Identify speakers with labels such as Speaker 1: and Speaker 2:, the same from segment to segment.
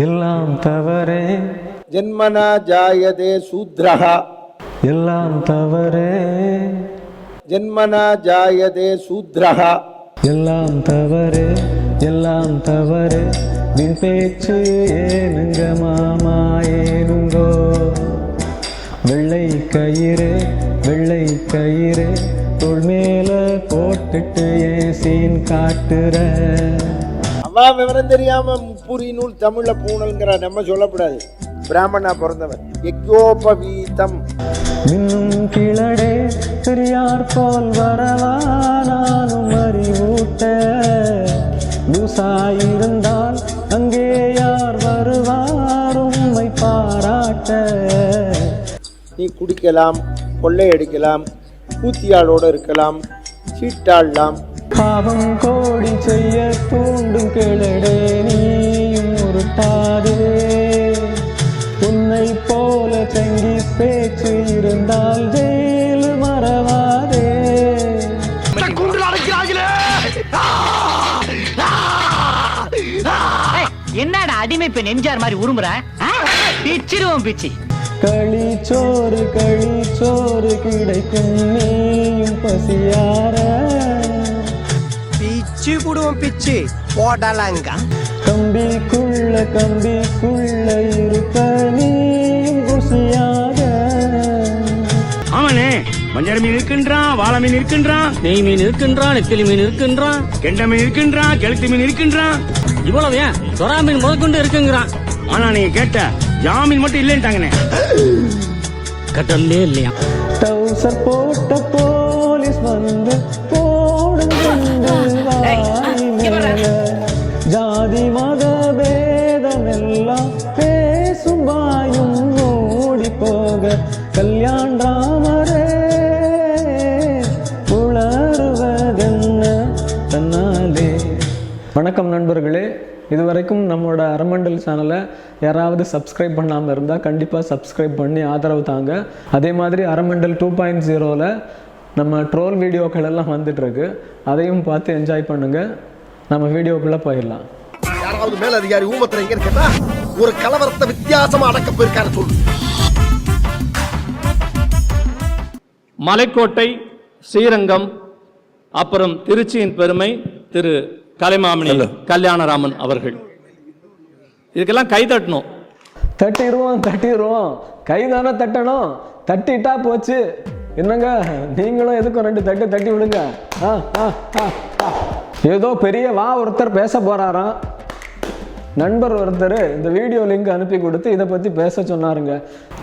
Speaker 1: எல்லாம் தவறே.
Speaker 2: ஜன்மனா ஜாயதே சூத்ரஹ.
Speaker 1: எல்லாம் தவறே.
Speaker 2: ஜன்மனா ஜாயதே சூத்ரஹ.
Speaker 1: எல்லாம் தவறே எல்லாம் தவறே. வின் பேச்சு ஏனுங்க மாமா ஏனுங்கோ. வெள்ளை கயிறு வெள்ளை கயிறு. தோள் மேல போட்டுட்டு ஏன் சீன் காட்டுற.
Speaker 2: அவா விவரம் தெரியாம முப்புரி நூல் தமிழ்ல பூணல்ங்கிற நம்ம சொல்லக்கூடாது. பிராமணா பிறந்தவன். யஜ்யோபவீதம்
Speaker 1: இன்னும் கிளடே பெரியார் போல் வரவா நானும் அறிவூட்ட. லூசாயிருந்தால் அங்கே யார் வருவார் உம்மை பாராட்ட.
Speaker 2: நீ குடிக்கலாம் கொள்ளையடிக்கலாம் கூத்தியாளோடு இருக்கலாம் சீட்டாடலாம்
Speaker 1: பாவம் கோடி செய்ய தூண்டும் கிளடே நீயும் உருட்டாதே உன்னை போல தங்கி பேச்சு இருந்தால் ஜெயில் மறவாதே.
Speaker 3: என்னடா அடிமை பெண் எம்ஜிஆர் மாதிரி உருமுற? பிச்சிருவோம் பிச்சி.
Speaker 1: களிச்சோறு களிச்சோறு கிடைக்கும் நீயும் பசியார.
Speaker 4: பிச்சு புடுவோம் பிச்சு. போடலாங்க.
Speaker 1: கம்பிக்குள்ள கம்பிக்குள்ள இருக்க நீயும் குசியாக.
Speaker 5: ஆமாண்ணே. மஞ்சள் மீன் இருக்கின்றான் வாழை மீன் இருக்கின்றான் நெய் மீன் இருக்கின்றான் நெத்திலி மீன் இருக்கின்றான் கெண்டை மீன் இருக்கின்றான் கெளுத்தி மீன் இருக்கின்றான். இவ்வளவு ஏன்? சொரா மீன் முதற்கொண்டு இருக்குங்கிறான். ஆனா நீங்க கேட்ட ஜாமீன் மட்டும் இல்லைன்ட்டாங்கண்ணே. கட்டல்லே இல்லையா?
Speaker 1: டவுசர் போட்ட போலீஸ் வந்து மேல. ஜாதி மத தன்னாலே. வணக்கம் நண்பர்களே. இதுவரைக்கும் நம்மளோட அரமண்டல் சேனலை யாராவது சப்ஸ்கிரைப் பண்ணாமல் இருந்தால் கண்டிப்பாக சப்ஸ்கிரைப் பண்ணி ஆதரவு தாங்க. அதே மாதிரி அரமண்டல் டூ பாயிண்ட் ஜீரோவில் நம்ம ட்ரோல் வீடியோக்கள் எல்லாம் வந்துட்டுருக்கு. அதையும் பார்த்து என்ஜாய் பண்ணுங்கள் நம்ம வீடியோக்குள்ளே போயிடலாம்.
Speaker 6: யாராவது மேல அதிகாரி ஊமத்துல எங்க இருக்கா ஒரு கலவரத்தை வித்தியாசமா அடக்க போயிருக்காரு சொல்லு.
Speaker 7: மலைக்கோட்டை ஸ்ரீரங்கம் அப்புறம் திருச்சியின் பெருமை திரு கலைமாமணி கல்யாணராமன் அவர்கள். இதுக்கெல்லாம் கை தட்டணும்.
Speaker 1: தட்டிடுவோம் தட்டிடுவோம் கை தானே தட்டணும். தட்டிட்டா போச்சு. என்னங்க? நீங்களும் எதுக்கும் ரெண்டு தட்டு தட்டி விடுங்க. ஏதோ பெரிய வா ஒருத்தர் பேச போறாராம். நண்பர் ஒருத்தர் இந்த வீடியோ லிங்க் அனுப்பி கொடுத்து இதை பற்றி பேச சொன்னாருங்க.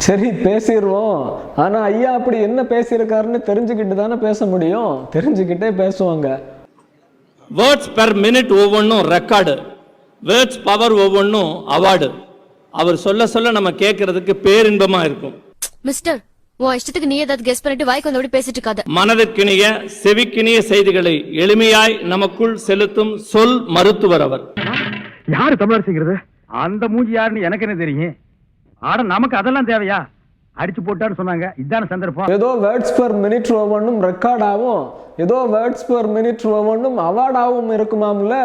Speaker 1: சரி பேசிடுவோம் ஆனால் ஐயா அப்படி என்ன பேசியிருக்காருன்னு தெரிஞ்சுக்கிட்டு தானே பேச முடியும். தெரிஞ்சுக்கிட்டே பேசுவாங்க.
Speaker 7: வேர்ட்ஸ் பெர் மினிட் ஒவ்வொன்றும் ரெக்கார்டு வேர்ட்ஸ் பவர் ஒவ்வொன்றும் அவார்டு அவர் சொல்ல சொல்ல நம்ம கேட்கறதுக்கு பேரின்பமா இருக்கும்.
Speaker 8: மிஸ்டர் உன் இஷ்டத்துக்கு நீ ஏதாவது கெஸ் பண்ணிட்டு வாய்க்கு வந்தபடி பேசிட்டு இருக்காத.
Speaker 7: மனதிற்கினிய செவிக்கினிய செய்திகளை எளிமையாய் நமக்குள் செலுத்தும் சொல் மருத்துவர் அவர்.
Speaker 5: யாரு தமிழரசிங்கிறது அந்த மூஞ்சி யாருன்னு எனக்கு என்ன தெரியும்? ஆட நமக்கு அதெல்லாம் தேவையா? அடிச்சு போட்டான்னு சொன்னாங்க. இதான சந்தர்ப்பம்.
Speaker 1: ஏதோ வேர்ட்ஸ் per மினிட் ஒவ்வொன்றும் ரெக்கார்ட் ஆகும் ஏதோ வேர்ட்ஸ் per மினிட் ஒவ்வொன்றும் அவார்டாகவும் இருக்குமாம்ல?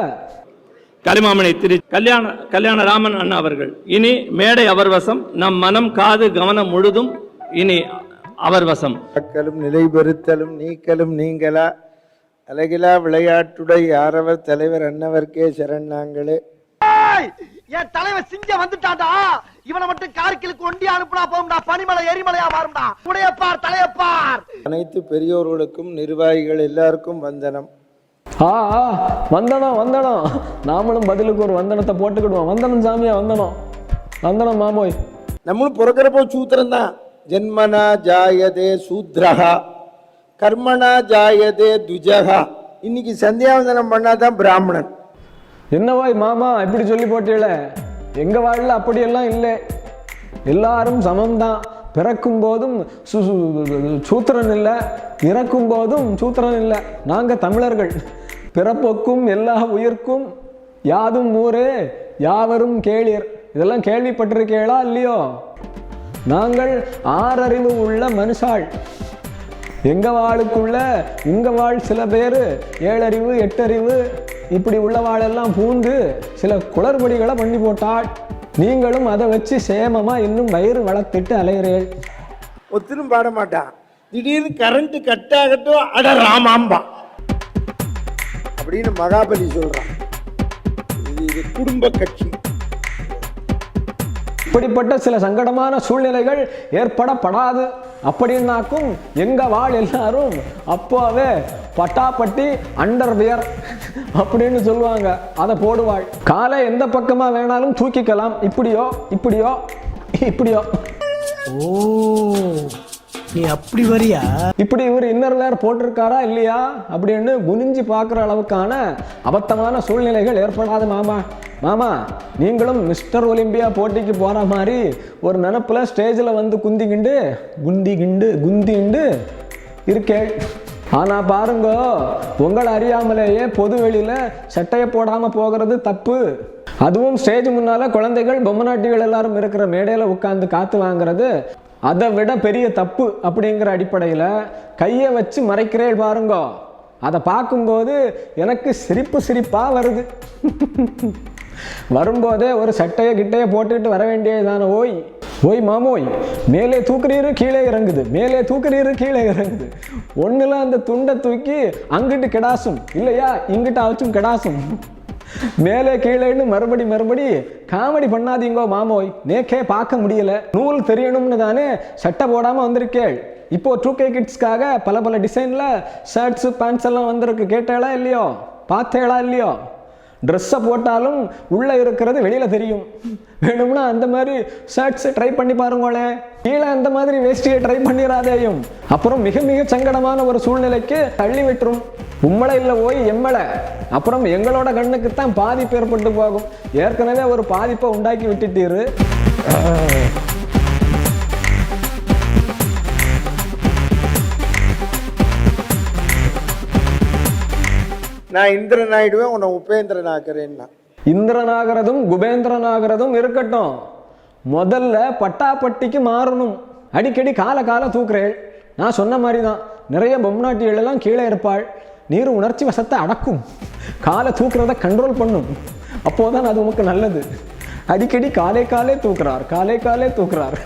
Speaker 7: கலிமாமணி திரு கல்யாண கல்யாணராமன் அண்ணா அவர்கள். இனி மேடை அவர் வசம் நம் மனம் காது கவனம் முழுதும் இனி அவர் வசம்
Speaker 2: அக்கலும் நிலைபெறுத்தலும் நீக்கலும் நீங்களா? அழகிலா விளையாட்டுடை யாரவர் தலைவர் அன்னவர்க்கே சரண் நாங்களே.
Speaker 4: என் தலைவன் சிங்கம் வந்துட்டான்டா. இவனை மட்டும் கார்கிலுக்கு ஒண்டி அனுப்புனா போகும்டா. பனிமலை எரிமலையா மாறும்டா. உடையப்பார் தலையப்பார்
Speaker 2: அனைத்து பெரியோர்களுக்கும் நிர்வாகிகள் எல்லாருக்கும் வந்தனம்.
Speaker 1: ஆ ஆ, வந்தனம் வந்தனம். நாமளும் பதிலுக்கு ஒரு வந்தனத்தை போட்டுக்கிடுவோம். வந்தனம் சாமியா வந்தனம். வந்தனம் மாமோய்.
Speaker 2: நம்மளும் பிறக்கிறப்போ சூத்திரம் தான். ஜென்மனா ஜாயதே சூத்ரஹா கர்மனா ஜாயதே துஜகா இன்னைக்கு சந்தியாவந்தனம் பண்ணாதான் பிராமணன்.
Speaker 1: என்னவாய் மாமா இப்படி சொல்லி போட்டீல எங்க வாழ்ல அப்படியெல்லாம் இல்லை. எல்லாரும் சமம்தான். பிறக்கும் போதும் சு- சூத்திரன் இல்லை. இறக்கும் போதும் சூத்திரன் இல்லை. நாங்கள் தமிழர்கள். பிறப்புக்கும் எல்லா உயிர்க்கும் யாதும் ஊரே யாவரும் கேளிர். இதெல்லாம் கேள்விப்பட்டிருக்கீங்களா இல்லையோ? நாங்கள் ஆறறிவு உள்ள மனுஷாள். எங்க வாளுக்குள்ள உங்க வாழ் சில பேர் ஏழறிவு எட்டறிவு இப்படி உள்ள வாழெல்லாம் பூந்து சில குளறுபடிகளை பண்ணி போட்டாள். நீங்களும் அதை வச்சு சேமமா இன்னும் வயிறு வளர்த்துட்டு அலையிறீள்
Speaker 2: ஒத்திரும் பாட மாட்டான் திடீர்னு கரண்ட் கட் ஆகட்டும் அட ராமாம்பா. அப்படின்னு மகாபலி சொல்றான். இது இது குடும்ப கட்சி.
Speaker 1: இப்படிப்பட்ட சில சங்கடமான சூழ்நிலைகள் ஏற்படப்படாது. அப்படின்னாக்கும் எங்கள் வாழ் எல்லாரும் அப்போவே பட்டாப்பட்டி அண்டர்வியர் அப்படின்னு சொல்லுவாங்க. அதை போடுவாள். காலை எந்த பக்கமாக வேணாலும் தூக்கிக்கலாம். இப்படியோ இப்படியோ இப்படியோ.
Speaker 4: ஓ. நீ அப்படி வரியா?
Speaker 1: இப்படி இவர் இன்னர் போட்டிருக்காரா இல்லையா? அப்படின்னு குனிஞ்சு பார்க்குற அளவுக்கான அபத்தமான சூழ்நிலைகள் ஏற்படாது மாமா. மாமா நீங்களும் மிஸ்டர் ஒலிம்பியா போட்டிக்கு போகிற மாதிரி ஒரு நினப்பில் ஸ்டேஜில் வந்து குந்திக்கிண்டு குந்திக்கிண்டு குந்திண்டு இருக்கே. ஆனால் பாருங்க உங்களை அறியாமலேயே பொது வெளியில் சட்டையை போடாமல் போகிறது தப்பு. அதுவும் ஸ்டேஜ் முன்னால் குழந்தைகள் பொம்மநாட்டிகள் எல்லாரும் இருக்கிற மேடையில் உட்காந்து காத்து வாங்குறது அதை விட பெரிய தப்பு அப்படிங்கிற அடிப்படையில் கையை வச்சு மறைக்கிறேன் பாருங்கோ. அதை பார்க்கும்போது எனக்கு சிரிப்பு சிரிப்பாக வருது. வரும்போதே ஒரு சட்டையை கிட்டையை போட்டுட்டு வர வேண்டியதுதானே ஓய் ஓய் மாமோய் மேலே தூக்குறீரு கீழே இறங்குது. மேலே தூக்குறீரு கீழே இறங்குது. ஒன்றில் அந்த துண்டை தூக்கி அங்கிட்டு கிடாசும் இல்லையா? இங்கிட்டு அவச்சும் கிடாசும். மேலே கீழேன்னு மறுபடி மறுபடி காமெடி பண்ணாதீங்கோ மாமோய். நேக்கே பார்க்க முடியல. நூல் தெரியணும்னு தானே சட்டை போடாம வந்திருக்கேள். இப்போ டூ கே கிட்ஸ்க்காக பல பல டிசைன்ல ஷர்ட்ஸு பேண்ட்ஸ் எல்லாம் வந்திருக்கு. கேட்டேளா இல்லையோ? பார்த்தேளா இல்லையோ? ட்ரெஸ்ஸை போட்டாலும் உள்ளே இருக்கிறது வெளியில் தெரியும். வேணும்னா அந்த மாதிரி ஷர்ட்ஸை ட்ரை பண்ணி பாருங்களே கீழே அந்த மாதிரி வேஷ்டியை ட்ரை பண்ணிடாதேயும் அப்புறம் மிக மிக சங்கடமான ஒரு சூழ்நிலைக்கு தள்ளி விட்டுரும். உம்மளை இல்லை ஓய் எம்மளை அப்புறம் எங்களோட கண்ணுக்கு தான் பாதிப்பு ஏற்பட்டு போகும். ஏற்கனவே ஒரு பாதிப்பை உண்டாக்கி விட்டுட்டீரு.
Speaker 2: நான் இந்திரன் ஆயிடுவேன் உன்னை உபேந்திரன் ஆக்குறேன்னா
Speaker 1: இந்திரனாகிறதும் குபேந்திரனாகிறதும் இருக்கட்டும். முதல்ல பட்டாப்பட்டிக்கு மாறணும். அடிக்கடி கால கால தூக்குறேள். நான் சொன்ன மாதிரி தான் நிறைய பொம்நாட்டிகள் எல்லாம் கீழே இருப்பாள். நீர் உணர்ச்சி வசத்தை அடக்கும். காலை தூக்குறத கண்ட்ரோல் பண்ணும். அப்போதான் அது உமக்கு நல்லது. அடிக்கடி காலே காலே தூக்குறார் காலே காலே தூக்குறார்.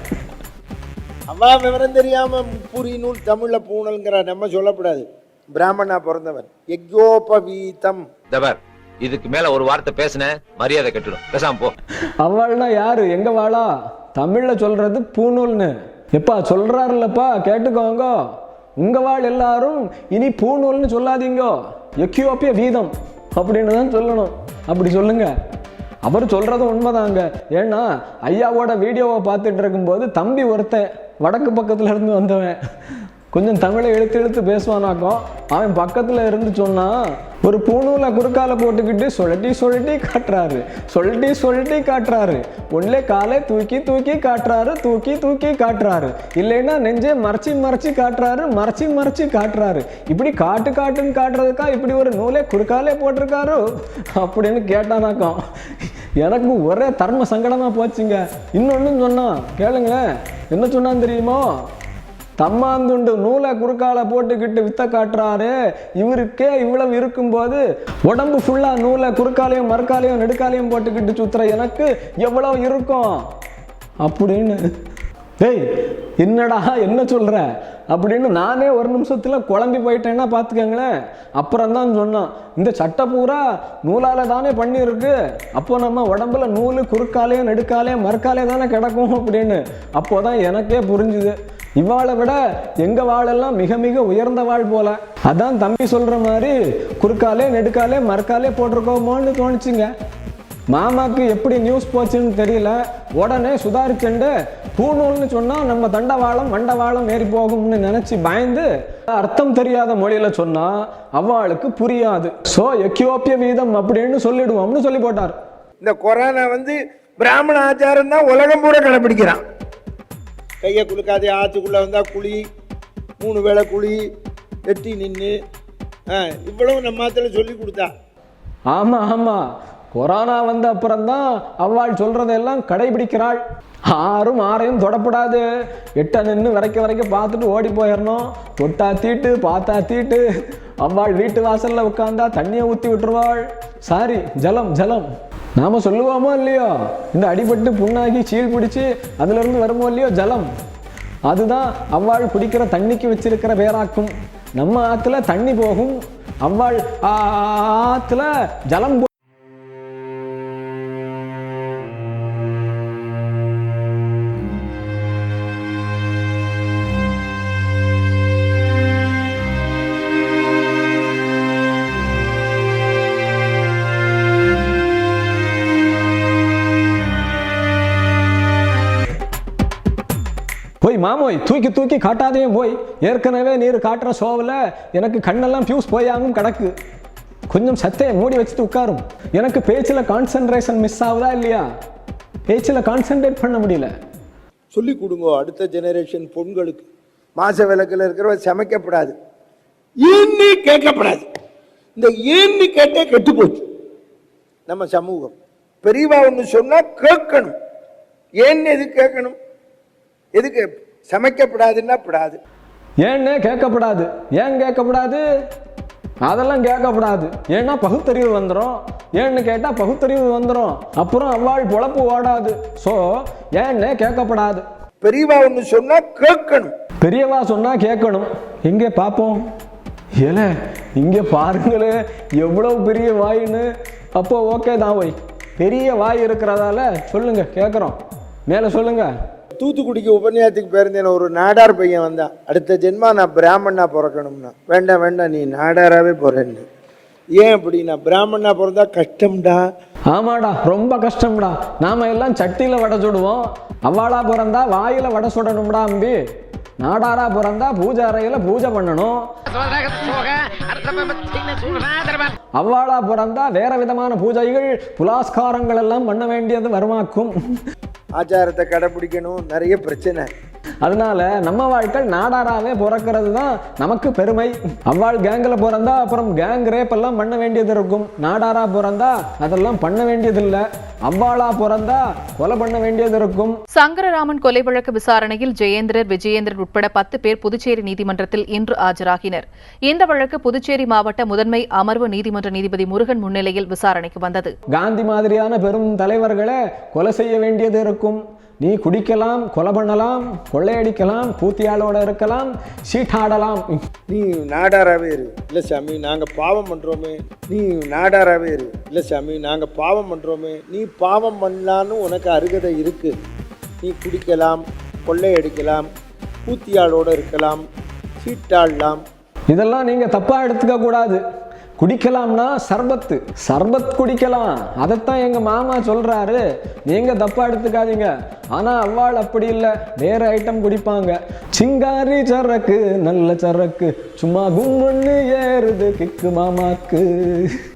Speaker 2: அவா விவரம் தெரியாம புரி நூல் தமிழ்ல பூணல்ங்கிற நம்ம சொல்லக்கூடாது. பிராமணா பிறந்தவன். யஜ்யோபவீதம்
Speaker 9: தவர் இதுக்கு மேல ஒரு வார்த்தை பேசுன மரியாதை கெட்டுடும். பேசாம போ.
Speaker 1: அவள்னா யாரு? எங்க வாளா? தமிழ்ல சொல்றது பூநூல்னு எப்பா சொல்றாருல்லப்பா கேட்டுக்கோங்க. உங்க வாழ் எல்லாரும் இனி பூநூல்னு சொல்லாதீங்க. எக்கியோப்பிய வீதம் அப்படின்னு தான் சொல்லணும். அப்படி சொல்லுங்க. அவர் சொல்றது உண்மைதாங்க. ஏன்னா ஐயாவோட வீடியோவை பார்த்துட்டு இருக்கும்போது தம்பி ஒருத்தன் வடக்கு பக்கத்துல இருந்து வந்தவன். கொஞ்சம் தமிழை எழுத்து எழுத்து பேசுவானாக்கும் அவன் பக்கத்துல இருந்து சொன்னா ஒரு பூணூலை குறுக்கால போட்டுக்கிட்டு சொல்லட்டி சொல்லட்டி காட்டுறாரு. சொல்லட்டி சொல்லட்டி காட்டுறாரு. ஒன்லே காலை தூக்கி தூக்கி காட்டுறாரு தூக்கி தூக்கி காட்டுறாரு. இல்லைன்னா நெஞ்சே மறைச்சி மறைச்சி காட்டுறாரு மறைச்சி மறைச்சி காட்டுறாரு. இப்படி காட்டு காட்டுன்னு காட்டுறதுக்கா இப்படி ஒரு நூலே குறுக்காலே போட்டிருக்காரு அப்படின்னு கேட்டானாக்கம் எனக்கு ஒரே தர்ம சங்கடமா போச்சுங்க. இன்னொன்னு சொன்னான் கேளுங்களேன் என்ன சொன்னான் தெரியுமோ? தம்மாந்துண்டு நூலை குறுக்கால போட்டுக்கிட்டு வித்த காட்டுறாரு. இவருக்கே இவ்வளவு இருக்கும்போது உடம்பு ஃபுல்லாக நூலை குறுக்காலையும் மறுக்காலையும் நெடுக்காலையும் போட்டுக்கிட்டு சுத்துற எனக்கு எவ்வளோ இருக்கும்? அப்படின்னு. டேய் என்னடா என்ன சொல்கிற அப்படின்னு நானே ஒரு நிமிஷத்தில் குழம்பி போயிட்டேன்னா பார்த்துக்கங்களேன் அப்புறம் தான் சொன்னான் இந்த சட்டை பூரா நூலால் தானே பண்ணியிருக்கு. அப்போ நம்ம உடம்புல நூல் குறுக்காலையும் நெடுக்காலையும் மறுக்காலையும் தானே கிடக்கும் அப்படின்னு. அப்போ தான் எனக்கே புரிஞ்சுது. இவாளை விட எங்க வாழெல்லாம் மிக மிக உயர்ந்த வாழ் போல. அதான் தம்பி சொல்ற மாதிரி குறுக்காலே நெடுக்காலே மறுக்காலே போட்டிருக்கோமோன்னு தோணுச்சுங்க. மாமாக்கு எப்படி நியூஸ் போச்சுன்னு தெரியல. உடனே சுதாரிச்சுண்டு பூநூல்னு சொன்னால் நம்ம தண்டவாளம் மண்டவாளம் ஏறி போகும்னு நினச்சி பயந்து அர்த்தம் தெரியாத மொழியில் சொன்னால் அவளுக்கு புரியாது. ஸோ எக்கியோப்பிய வீதம் அப்படின்னு சொல்லிடுவோம்னு சொல்லி போட்டார்.
Speaker 2: இந்த கொரோனா வந்து பிராமண ஆச்சாரம் தான் உலகம் பூரா கடைபிடிக்கிறான். கையை குலுக்காதே ஆற்றுக்குள்ளே வந்தால் குழி மூணு வேளை குழி எட்டி நின்று இவ்வளவு நம்ம ஆத்துல சொல்லி கொடுத்தா.
Speaker 1: ஆமாம் ஆமாம் கொரோனா வந்த அப்புறம்தான் அவள் சொல்கிறதெல்லாம் கடைபிடிக்கிறாள். ஆறும் ஆறையும் தொடப்படாது. எட்ட நின்று வரைக்க வரைக்க பார்த்துட்டு ஓடி போயிடணும் தொட்டா தீட்டு பார்த்தா தீட்டு. அவள் வீட்டு வாசலில் உட்காந்தா தண்ணியை ஊற்றி விட்டுருவாள். சாரி ஜலம் ஜலம். நாம சொல்லுவோமோ இல்லையோ? இந்த அடிபட்டு புண்ணாகி சீல் பிடிச்சி அதுல இருந்து வருமோ இல்லையோ? ஜலம். அதுதான் அவ்வாள் குடிக்கிற தண்ணிக்கு வச்சிருக்கிற பேராக்கும் நம்ம ஆத்துல தண்ணி போகும். அவ்வாள் ஆத்துல ஜலம் மாமோய் தூக்கி தூக்கி காட்டாதையும் போய். ஏற்கனவே நீர் காட்டுற ஷோவில் எனக்கு கண்ணெல்லாம் ஃபியூஸ் போயாகும் கிடக்கு. கொஞ்சம் சத்தையை மூடி வச்சுட்டு உட்காரும். எனக்கு பேச்சில் கான்சென்ட்ரேஷன் மிஸ் ஆகுதா இல்லையா? பேச்சில் கான்சென்ட்ரேட் பண்ண முடியல.
Speaker 2: சொல்லி கொடுங்க அடுத்த ஜெனரேஷன் பொண்களுக்கு. மாச விளக்கில் இருக்கிறவ சமைக்கப்படாது. ஏன்னு கேட்கப்படாது. இந்த ஏன்னு கேட்டே கெட்டு போச்சு நம்ம சமூகம். பெரியவா ஒன்று சொன்னால் கேட்கணும். ஏன்னு எது கேட்கணும்? எதுக்கு சமைக்கப்படாதுன்னா படாது.
Speaker 1: ஏன்னே கேட்கப்படாது. ஏன் கேட்கப்படாது? அதெல்லாம் கேட்கப்படாது. ஏன்னா பகுத்தறிவு வந்துடும் ஏன்னு கேட்டால் பகுத்தறிவு வந்துடும் அப்புறம் அவ்வாள் பொழப்பு ஓடாது. ஸோ ஏன்னே கேட்கப்படாது.
Speaker 2: பெரியவா ஒன்று சொன்னா கேட்கணும்.
Speaker 1: பெரியவா சொன்னா கேட்கணும். எங்கே பார்ப்போம் ஏல இங்கே பாருங்களே எவ்வளவு பெரிய வாயின்னு. அப்போ ஓகே தான் ஒய் பெரிய வாய் இருக்கிறதால சொல்லுங்க கேட்குறோம். மேலே சொல்லுங்க.
Speaker 2: தூத்துக்குடிக்கு உபன்யாசத்துக்கு பேருந்தேன் ஒரு நாடார் பையன் வந்தான். அடுத்த ஜென்மா நான் பிராமணா பிறக்கணும்னா. வேண்டாம் வேண்டாம் நீ நாடாராகவே போகிறேன்னு ஏன் அப்படின்னா பிராமணா பிறந்தா கஷ்டம்டா.
Speaker 1: ஆமாடா ரொம்ப கஷ்டம்டா. நாம எல்லாம் சட்டியில் வடை சுடுவோம். அவ்வாளா பிறந்தா வாயில வடை சுடணும்டா அம்பி. நாடாரா பிறந்தா பூஜை அறையில பூஜை பண்ணணும். அவ்வாளா பிறந்தா வேற விதமான பூஜைகள் புலாஸ்காரங்கள் எல்லாம் பண்ண வேண்டியது வருமாக்கும்
Speaker 2: ஆச்சாரத்தை கடைபிடிக்கணும் நிறைய பிரச்சனை.
Speaker 1: அதனால நம்ம வாழ்க்கை நாடாராவே பிறக்கிறது தான் நமக்கு பெருமை. அவ்வாள் கேங்கில் பிறந்தா அப்புறம் கேங் ரேப் எல்லாம் பண்ண வேண்டியது இருக்கும். நாடாரா பிறந்தா அதெல்லாம் பண்ண வேண்டியதில்லை. அவ்வாளா பிறந்தா கொலை பண்ண வேண்டியது இருக்கும்.
Speaker 10: சங்கரராமன் கொலை வழக்கு விசாரணையில் ஜெயேந்திரர் விஜயேந்திரன் உட்பட பத்து பேர் புதுச்சேரி நீதிமன்றத்தில் இன்று ஆஜராகினர். இந்த வழக்கு புதுச்சேரி மாவட்ட முதன்மை அமர்வு நீதிமன்ற நீதிபதி முருகன் முன்னிலையில் விசாரணைக்கு வந்தது.
Speaker 1: காந்தி மாதிரியான பெரும் தலைவர்களை கொலை செய்ய வேண்டியது இருக்கும். நீ குடிக்கலாம் கொலை பண்ணலாம் கொள்ளையடிக்கலாம் கூத்தியாளோட இருக்கலாம் சீட்டாடலாம்.
Speaker 2: நீ நாடாராவே இரு. இல்லை சாமி நாங்கள் பாவம் பண்ணுறோமே நீ நாடாராவே இரு. இல்லை சாமி நாங்கள் பாவம் பண்ணுறோமே நீ பாவம் பண்ணலான்னு உனக்கு அருகதை இருக்கு. நீ குடிக்கலாம் கொள்ளையடிக்கலாம் கூத்தியாளோட இருக்கலாம் சீட்டாடலாம்.
Speaker 1: இதெல்லாம் நீங்க தப்பா எடுத்துக்க கூடாது. குடிக்கலாம்னா சர்பத்து. சர்பத் குடிக்கலாம். அதைத்தான் எங்கள் மாமா சொல்கிறாரு நீங்கள் தப்பாக எடுத்துக்காதீங்க. ஆனால் அவ்வாள் அப்படி இல்லை. வேற ஐட்டம் குடிப்பாங்க. சிங்காரி சரக்கு நல்ல சரக்கு. சும்மா கும்முன்னு ஏறுது கிக்கு மாமாக்கு.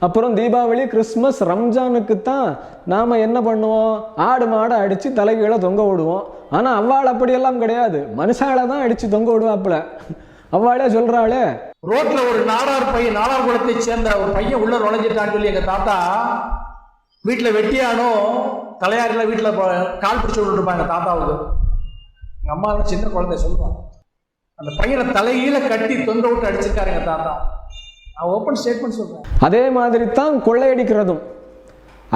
Speaker 1: அப்புறம் தீபாவளி கிறிஸ்மஸ் ரம்ஜானுக்கு தான் நாம் என்ன பண்ணுவோம்? ஆடு மாடை அடித்து தலைகீழே தொங்க விடுவோம். ஆனால் அவ்வாள் அப்படியெல்லாம் கிடையாது. மனுஷால தான் அடித்து தொங்க விடுவாப்புல. அவ்வாளே சொல்கிறாளே
Speaker 5: ரோட்ல ஒரு நாடார் பையன் நாடார் குலத்தை சேர்ந்த ஒரு பையன் உள்ள நுழைஞ்சிட்டான்னு சொல்லி எங்க தாத்தா வீட்டுல வெட்டியானோ தலையாரில வீட்டுல கால் பிடிச்சு விட்டுருப்பாங்க தாத்தாவுக்கு. எங்க அம்மா சின்ன குழந்தை சொல்லுவாங்க. அந்த பையனை தலையில கட்டி தொந்த விட்டு அடிச்சிருக்காரு எங்க தாத்தா. நான் ஓப்பன் ஸ்டேட்மெண்ட் சொல்றேன்.
Speaker 1: அதே மாதிரி தான் கொள்ளையடிக்கிறதும்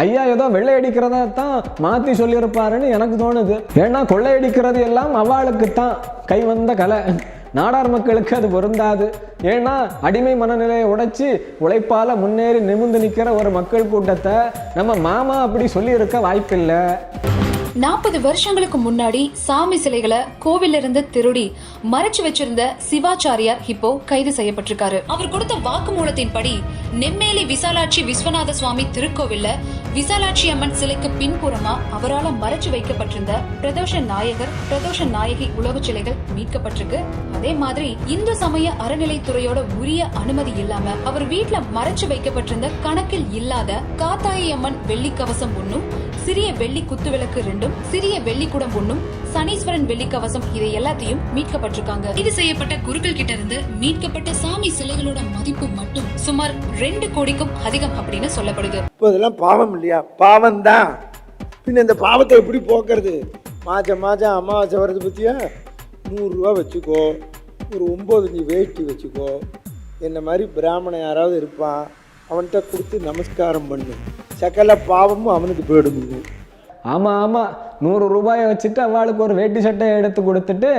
Speaker 1: ஐயா ஏதோ வெள்ளை அடிக்கிறதா தான் மாற்றி சொல்லியிருப்பாருன்னு எனக்கு தோணுது. ஏன்னா கொள்ளையடிக்கிறது எல்லாம் அவளுக்கு தான் கை வந்த கலை. நாடார் மக்களுக்கு அது பொருந்தாது. ஏன்னா அடிமை மனநிலையை உடைச்சி உழைப்பால முன்னேறி நிமிர்ந்து நிற்கிற ஒரு மக்கள் கூட்டத்தை நம்ம மாமா அப்படி சொல்லியிருக்க வாய்ப்பில்லை.
Speaker 11: நாற்பது வருஷங்களுக்கு முன்னாடி சாமி சிலைகளை கோவில இருந்து திருடி மறைச்சு வச்சிருந்த சிவாச்சாரியார் இப்போ கைது செய்யப்பட்டிருக்காரு. அவர் கொடுத்த வாக்குமூலத்தின்படி நெம்மேலி விசாலாட்சி விஸ்வநாத சுவாமி திருக்கோவில்ல விசாலாட்சி அம்மன் சிலைக்கு பின்புறமா அவரால மறைச்சு வைக்கப்பட்டிருந்த பிரதோஷ நாயகர் பிரதோஷ நாயகி உலக சிலைகள் மீட்கப்பட்டிருக்கு. அதே மாதிரி இந்து சமய அறநிலைத்துறையோட உரிய அனுமதி இல்லாம அவர் வீட்ல மறைச்சு வைக்கப்பட்டிருந்த கணக்கில் இல்லாத காத்தாயி அம்மன் வெள்ளி கவசம் ஒன்னும் சிறிய வெள்ளி குத்துவிளக்கு ரெண்டும் சிறிய வெள்ளி குடம் ஒன்னும் சனீஸ்வரன் வெள்ளிக்கவசம் இதை எல்லாத்தையும் மீட்கப்பட்டிருக்காங்க. இது செய்யப்பட்ட குருக்கள் கிட்ட இருந்து மீட்கப்பட்ட சாமி சிலைகளோட மதிப்பு மட்டும் சுமார் ரெண்டு கோடிக்கும் அதிகம் அப்படின்னு சொல்லப்படுது.
Speaker 2: இப்போ இதெல்லாம் பாவம் இல்லையா? பாவம் தான் பின்ன இந்த பாவத்தை எப்படி போக்குறது? மாதம் மாதம் அமாவாசை வர்றது பற்றியா நூறுரூவா வச்சுக்கோ. ஒரு ஒம்பது நீ வேஷ்டி வச்சுக்கோ. என்ன மாதிரி பிராமணன் யாராவது இருப்பான் அவன்கிட்ட கொடுத்து நமஸ்காரம் பண்ணு. சகல பாவமும் அவனுக்கு போயிடுங்க
Speaker 1: ஆமாம் ஆமாம் நூறு ரூபாயை வச்சுட்டு அவளுக்கு ஒரு வேட்டி சட்டையை எடுத்து கொடுத்துட்டு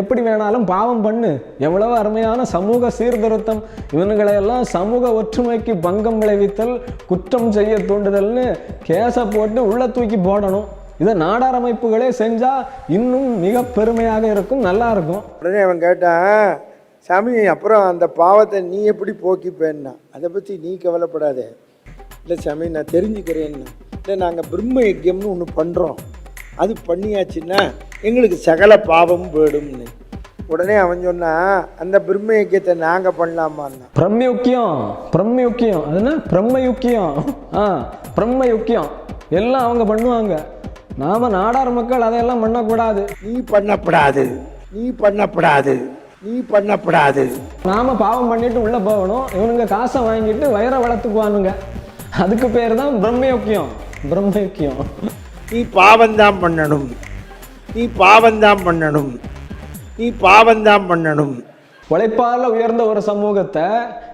Speaker 1: எப்படி வேணாலும் பாவம் பண்ணு. எவ்வளவு அருமையான சமூக சீர்திருத்தம். இவனுங்களையெல்லாம் சமூக ஒற்றுமைக்கு பங்கம் விளைவித்தல் குற்றம் செய்ய தூண்டுதல்னு கேஸை போட்டு உள்ள தூக்கி போடணும். இதை நாடார் அமைப்புகளே செஞ்சால் இன்னும் மிக பெருமையாக இருக்கும் நல்லா இருக்கும்.
Speaker 2: உடனே அவன் கேட்டான் சாமி அப்புறம் அந்த பாவத்தை நீ எப்படி போக்கிப்பேன்னா? அதை பற்றி நீ கவலைப்படாதே. இல்லை சாமி நான் தெரிஞ்சுக்கிறேன்னா. இல்லை நாங்கள் பிரம்ம யஜ்யம்னு ஒன்று பண்ணுறோம் அது பண்ணியாச்சுன்னா எங்களுக்கு சகல பாவமும் போயிடும்னு உடனே அவன் சொன்னான் அந்த பிரம்ம யஜ்யத்தை நாங்கள் பண்ணலாமான்னா.
Speaker 1: பிரம்மயுக்கியம் பிரம்மயுக்கியம் அதுனா பிரம்மயுக்கியம். ஆ பிரம்மயுக்கியம். எல்லாம் அவங்க பண்ணுவாங்க. நாம நாடார் மக்கள் அதையெல்லாம் பண்ணக்கூடாது.
Speaker 2: நீ பண்ணப்படாது. நீ பண்ணப்படாது. நீ பண்ணப்படாது.
Speaker 1: நாம பாவம் பண்ணிட்டு உள்ள போகணும். இவனுங்க காசை வாங்கிட்டு வயிறை வளர்த்துக்குவானுங்க. அதுக்கு பேர் தான் பிரம்மயுக்கியம். பிரம்மயுக்கியம்
Speaker 2: நீ பாவம்தான் பண்ணணும். நீ பாவம்தான் பண்ணணும். நீ பாவம்தான் பண்ணணும்.
Speaker 1: உழைப்பால உயர்ந்த ஒரு சமூகத்தை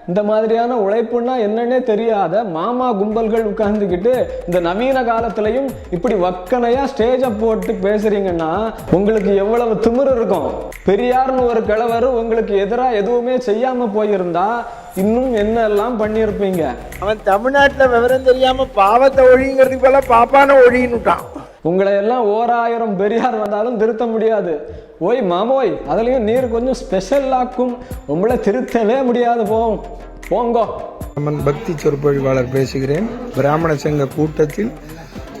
Speaker 1: இந்த மாதிரியான உழைப்புன்னா என்னன்னே தெரியாத மாமா கும்பல்கள் உட்கார்ந்துக்கிட்டு இந்த நவீன காலத்திலையும் இப்படி வக்கனையா ஸ்டேஜை போட்டு பேசுறீங்கன்னா உங்களுக்கு எவ்வளவு திமிரு இருக்கும்? பெரியார்னு ஒரு கிழவர் உங்களுக்கு எதிராக எதுவுமே செய்யாம போயிருந்தா இன்னும் என்னெல்லாம் பண்ணியிருப்பீங்க?
Speaker 2: அவன் தமிழ்நாட்டில் விவரம் தெரியாம பாவத்தை ஒழிங்கிறதுக்கு போல பாப்பான ஒழின்னுட்டான்.
Speaker 1: உங்களை எல்லாம் ஓராயிரம் பெரியார் வந்தாலும் திருத்த முடியாது. ஓய் மாமோய் அதுலேயும் நீர் கொஞ்சம் ஸ்பெஷல் ஆக்கும் உங்களை திருத்தவே முடியாது போம் போங்கோ.
Speaker 2: அம்மன் பக்தி சொற்பொழிவாளர் பேசுகிறேன். பிராமண சங்க கூட்டத்தில்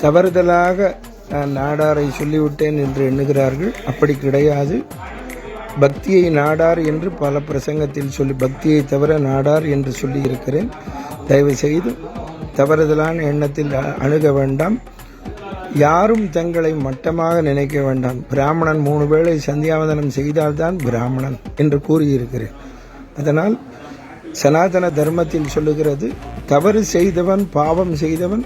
Speaker 2: தவறுதலாக நான் நாடாரை சொல்லிவிட்டேன் என்று எண்ணுகிறார்கள். அப்படி கிடையாது. பக்தியை நாடார் என்று பல பிரசங்கத்தில் சொல்லி பக்தியை தவிர நாடார் என்று சொல்லி இருக்கிறேன் தயவு செய்து தவறுதலான எண்ணத்தில் அ- அணுக வேண்டாம். யாரும் தங்களை மட்டமாக நினைக்க வேண்டாம். பிராமணன் மூணு வேளை சந்தியாவதனம் செய்தால்தான் பிராமணன் என்று கூறியிருக்கிறேன். அதனால் சனாதன தர்மத்தில் சொல்லுகிறது தவறு செய்தவன் பாவம் செய்தவன்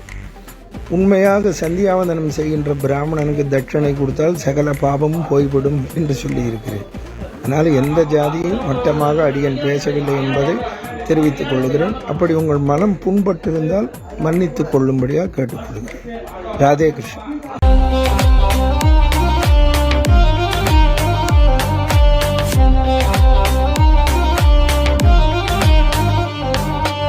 Speaker 2: உண்மையாக சந்தியாவதனம் செய்கின்ற பிராமணனுக்கு தட்சணை கொடுத்தால் சகல பாவமும் போய்விடும் என்று சொல்லியிருக்கிறேன். அதனால் எந்த ஜாதியும் மட்டமாக அடியன் பேசவில்லை என்பதை தெரிவித்துக் கொள்கிறேன் அப்படி உங்கள் மனம் புண்பட்டிருந்தால் மன்னித்துக் கொள்ளும்படியாக கேட்டுக்கொள்கிறேன். ராதே கிருஷ்ணன்